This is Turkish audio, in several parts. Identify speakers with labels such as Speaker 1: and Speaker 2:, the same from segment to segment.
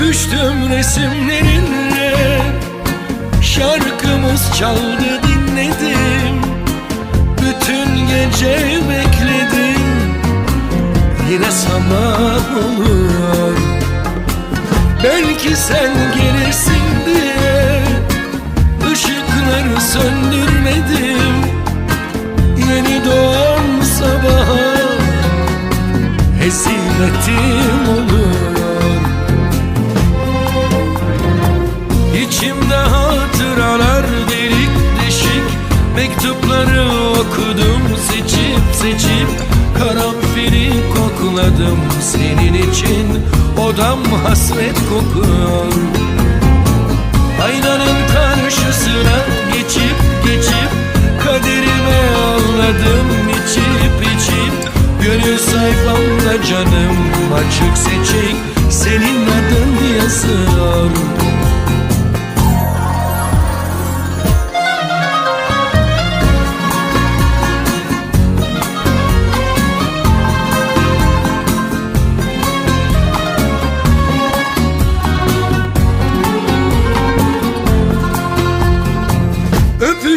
Speaker 1: Öpüştüm resimlerinle. Şarkımız çaldı dinledim. Bütün gece bekledim. Yine sabah oluyor Belki sen gelirsin diye Işıkları söndürmedim. Yeni doğan sabaha Hezimetim İçimde hatıralar delik deşik. Mektupları okudum seçip seçip. Karanfili kokladım senin için. Odam hasret kokuyor. Aynanın karşısına geçip geçip. Kaderime ağladım içip içip. Gönül sayfamda canım açık seçik. Senin adın yazıyor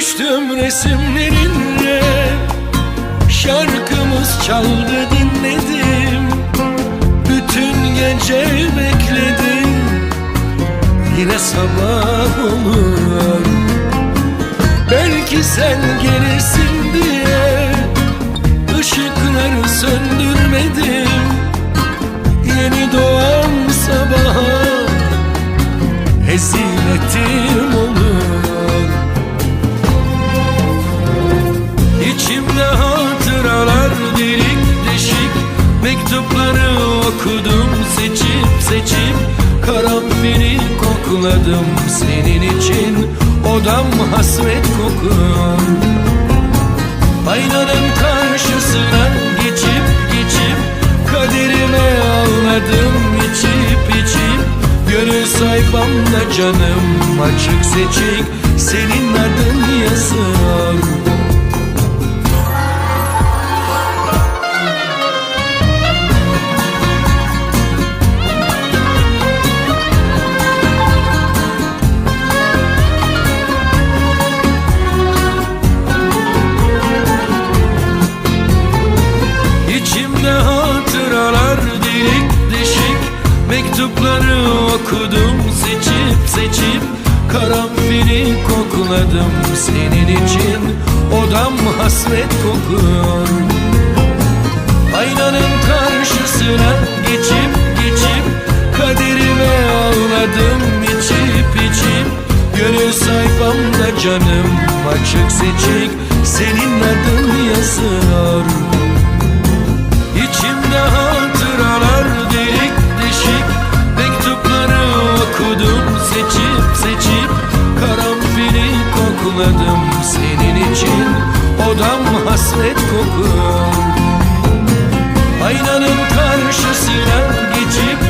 Speaker 1: Öpüştüm resimlerinle. Şarkımız çaldı dinledim. Bütün gece bekledim. Yine sabah olur Belki sen gelirsin okudum seçip seçip Karanfili kokladım senin için. Odam hasret kokuyor. Aynanın karşısına geçip geçip Kaderime ağladım içip içip. Gönül sayfamda canım açık seçik Senin adın yazıyor Mektupları okudum seçip seçip Karanfili kokladım. Senin için Odam hasret kokuyor. Aynanın karşısına geçip geçip Kaderime ağladım. İçip içip Gönül sayfamda canım açık seçik Senin adın yazıyor kokladım senin için Odam hasret kokuyor. Aynanın karşısına geçip